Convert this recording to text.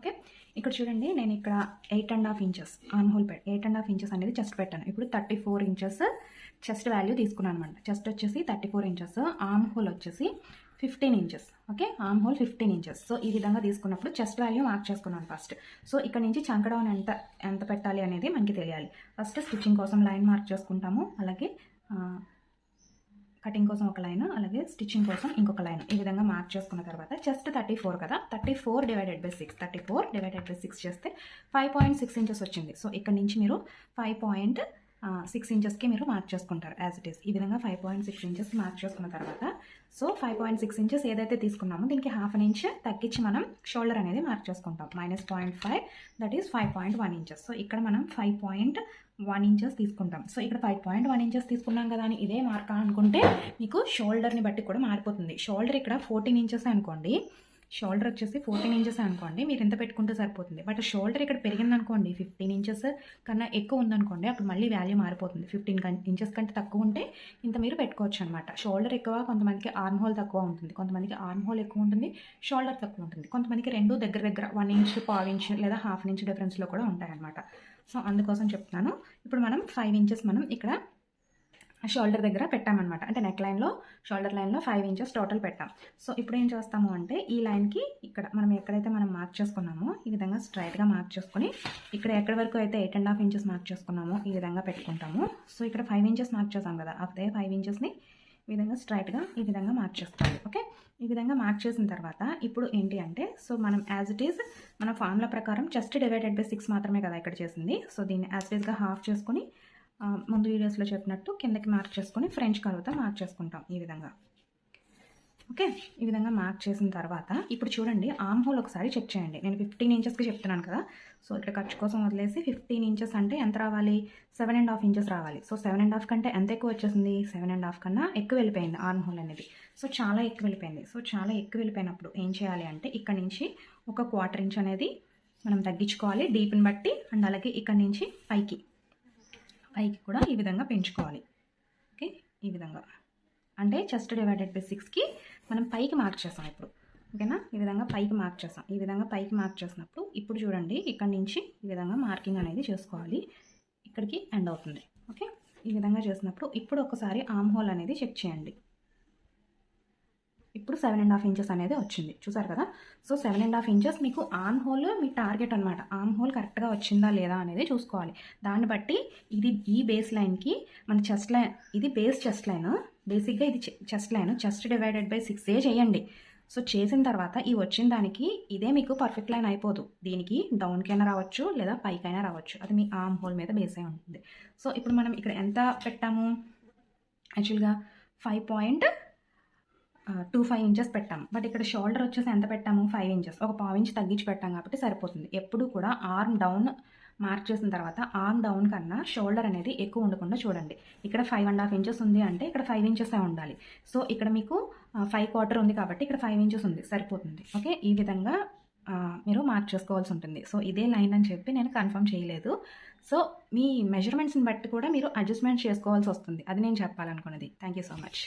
Okay? ఇక్కడ చూడండి నేను ఇక్కడ eight and half inches arm pet eight and half inches అనేది చెస్ట్ పెట్టాను. ఇప్పుడు thirty four inches chest value తీసుకున్నాను అనమాట చెస్ట్ వచ్చేసి thirty four inches arm hole వచ్చేసి fifteen inches okay? Arm hole fifteen inches so ఈ విధంగా తీసుకున్నప్పుడు చెస్ట్ వాల్యూ మార్క్ చేసుకున్నాను ఫస్ట్ సో ఇక్కడ నుంచి చంకడౌన్ ఎంత ఎంత పెట్టాలి అనేది మనకి తెలియాలి. ఫస్ట్ స్టిచ్చింగ్ కోసం లైన్ మార్క్ చేసుకుంటాము. అలాగే కటింగ్ కోసం ఒక లైన్ అలాగే స్టిచ్చింగ్ కోసం ఇంకొక లైన్. ఈ విధంగా మార్క్ చేసుకున్న తర్వాత జస్ట్ థర్టీ ఫోర్ కదా thirty four divided by six. Thirty four divided by six చేస్తే ఫైవ్ పాయింట్ సిక్స్ ఇంచెస్ వచ్చింది. సో ఇక్కడ నుంచి మీరు ఫైవ్ పాయింట్ సిక్స్ ఇంచెస్కి మీరు మార్క్ చేసుకుంటారు యాజ్ ఇట్ ఈస్ ఈ విధంగా five point six inches mark చేసుకున్న తర్వాత so five point six inches ఏదైతే తీసుకున్నామో దీనికి హాఫ్ అన్ ఇంచ్ తగ్గించి మనం షోల్డర్ అనేది మార్క్ చేసుకుంటాం. Minus point five that is five point one inches so ఇక్కడ మనం ఫైవ్ పాయింట్ వన్ ఇంచెస్ తీసుకుంటాం. సో ఇక్కడ ఫైవ్ పాయింట్ వన్ ఇంచెస్ తీసుకున్నాం కదా అని ఇదే మార్క్ అనుకుంటే మీకు షోల్డర్ని బట్టి కూడా మారిపోతుంది. షోల్డర్ ఇక్కడ ఫోర్టీన్ ఇంచెస్ అనుకోండి. షోల్డర్ వచ్చేసి ఫోర్టీన్ ఇంచెస్ అనుకోండి మీరు ఎంత పెట్టుకుంటే సరిపోతుంది. బట్ షోల్డర్ ఇక్కడ పెరిగింది అనుకోండి ఫిఫ్టీన్ ఇంచెస్ కన్నా ఎక్కువ ఉందనుకోండి అప్పుడు మళ్ళీ వాల్యూ మారిపోతుంది. ఫిఫ్టీన్ ఇంచెస్ కంటే తక్కువ ఉంటే ఇంత మీరు పెట్టుకోవచ్చు అనమాట షోల్డర్ ఎక్కువ కొంతమందికి ఆర్మ్ హోల్ తక్కువ ఉంటుంది. కొంతమందికి ఆర్మ్ హోల్ ఎక్కువ ఉంటుంది షోల్డర్ తక్కువ ఉంటుంది. కొంతమందికి రెండు దగ్గర దగ్గర వన్ ఇంచ్ పావు ఇంచ్ లేదా హాఫ్ ఇంచ్ డిఫరెన్స్లో కూడా ఉంటాయన్నమాట. సో అందుకోసం చెప్తున్నాను. ఇప్పుడు మనం ఫైవ్ ఇంచెస్ మనం ఇక్కడ షోల్డర్ దగ్గర పెట్టామన్నమాట. అంటే నెక్ లైన్లో షోల్డర్ లైన్లో ఫైవ్ ఇంచెస్ టోటల్ పెట్టాం. సో ఇప్పుడు ఏం చేస్తాము అంటే ఈ లైన్కి ఇక్కడ మనం ఎక్కడైతే మనం మార్క్ చేసుకున్నామో ఈ విధంగా స్ట్రైట్గా మార్క్ చేసుకొని ఇక్కడ ఎక్కడి వరకు అయితే eight and half inches mark చేసుకున్నామో ఈ విధంగా పెట్టుకుంటాము. సో ఇక్కడ ఫైవ్ ఇంచెస్ మార్క్ చేసాం కదా అదే ఫైవ్ ఇంచెస్ని ఈ విధంగా స్ట్రైట్గా ఈ విధంగా మార్క్ చేసుకోవాలి. ఓకే? ఈ విధంగా మార్క్ చేసిన తర్వాత ఇప్పుడు ఏంటి అంటే సో మనం యాజ్ ఇట్ ఈస్ మన ఫార్ములా ప్రకారం చెస్ట్ డివైడెడ్ బై సిక్స్ మాత్రమే కదా ఇక్కడ చేసింది. సో దీన్ని యాజ్ ఇట్ ఈస్గా హాఫ్ చేసుకొని ముందు వీడియోస్లో చెప్పినట్టు కిందకి మార్క్ చేసుకొని ఫ్రెంచ్ కర్వ్తో మార్క్ చేసుకుంటాం ఈ విధంగా. ఓకే ఈ విధంగా మార్క్ చేసిన తర్వాత ఇప్పుడు చూడండి ఆమ్ హోల్ ఒకసారి చెక్ చేయండి. నేను ఫిఫ్టీన్ ఇంచెస్కి చెప్తున్నాను కదా. సో ఇక్కడ ఖర్చు కోసం వదిలేసి ఫిఫ్టీన్ ఇంచెస్ అంటే ఎంత రావాలి? సెవెన్ అండ్ హాఫ్ ఇంచెస్ రావాలి. సో సెవెన్ అండ్ హాఫ్ కంటే ఎంత ఎక్కువ వచ్చేసింది? సెవెన్ అండ్ హాఫ్ కన్నా ఎక్కువ వెళ్ళిపోయింది ఆర్మ్ హోల్ అనేది. సో చాలా ఎక్కువ వెళ్ళిపోయింది. సో చాలా ఎక్కువ వెళ్ళిపోయినప్పుడు ఏం చేయాలి అంటే ఇక్కడ నుంచి ఒక క్వార్టర్ ఇంచ్ అనేది మనం తగ్గించుకోవాలి. డీప్ని బట్టి అండ్ అలాగే ఇక్కడ నుంచి పైకి. పైకి కూడా ఈ విధంగా పెంచుకోవాలి. ఓకే? ఈ విధంగా. అంటే చెస్ట్ డివైడెడ్ బై సిక్స్కి మనం పైకి మార్క్ చేసాం ఇప్పుడు. ఓకేనా? ఈ విధంగా పైకి మార్క్ చేసాం ఈ విధంగా పైకి మార్క్ చేసినప్పుడు ఇప్పుడు చూడండి ఇక్కడ నుంచి ఈ విధంగా మార్కింగ్ అనేది చేసుకోవాలి. ఇక్కడికి ఎండ్ అవుతుంది. ఓకే? ఈ విధంగా చేసినప్పుడు ఇప్పుడు ఒకసారి ఆమ్ హోల్ అనేది చెక్ చేయండి. ఇప్పుడు సెవెన్ అండ్ హాఫ్ ఇంచెస్ అనేది వచ్చింది. చూసారు కదా? So seven and half inches మీకు ఆమ్ హోల్ మీ టార్గెట్ అనమాట ఆమ్ హోల్ కరెక్ట్గా వచ్చిందా లేదా అనేది చూసుకోవాలి. దాన్ని బట్టి ఇది ఈ బేస్ లైన్కి మన చెస్ట్ లైన్ ఇది బేస్ చెస్ట్ లైన్ బేసిక్గా ఇది chest line chest divided by six ఏ చేయండి. సో చేసిన తర్వాత ఈ వచ్చిన దానికి ఇదే మీకు పర్ఫెక్ట్ లైన్ అయిపోదు. దీనికి డౌన్కైనా రావచ్చు లేదా పైకైనా రావచ్చు. అది మీ ఆమ్ హోల్ మీద బేస్ అయి ఉంటుంది. సో ఇప్పుడు మనం ఇక్కడ ఎంత పెట్టాము? యాక్చువల్గా five point two five inches పెట్టాము. బట్ ఇక్కడ షోల్డర్ వచ్చేసి ఎంత పెట్టాము? ఫైవ్ ఇంచెస్ ఒక పావు ఇంచ్ తగ్గించి పెట్టాం కాబట్టి సరిపోతుంది. ఎప్పుడు కూడా ఆర్మ్ డౌన్ మార్క్ చేసిన తర్వాత ఆర్మ్ డౌన్ కన్నా షోల్డర్ అనేది ఎక్కువ ఉండకుండా చూడండి. ఇక్కడ ఫైవ్ అండ్ హాఫ్ ఇంచెస్ ఉంది అంటే ఇక్కడ ఫైవ్ ఇంచెస్ ఉండాలి. సో ఇక్కడ మీకు ఫైవ్ క్వార్టర్ ఉంది కాబట్టి ఇక్కడ ఫైవ్ ఇంచెస్ ఉంది. సరిపోతుంది. ఓకే ఈ విధంగా మీరు మార్క్ చేసుకోవాల్సి ఉంటుంది. సో ఇదే లైన్ అని చెప్పి నేను కన్ఫర్మ్ చేయలేదు. సో మీ మెజర్మెంట్స్ని బట్టి కూడా మీరు అడ్జస్ట్మెంట్ చేసుకోవాల్సి వస్తుంది. అది నేను చెప్పాలనుకున్నది. Thank you so much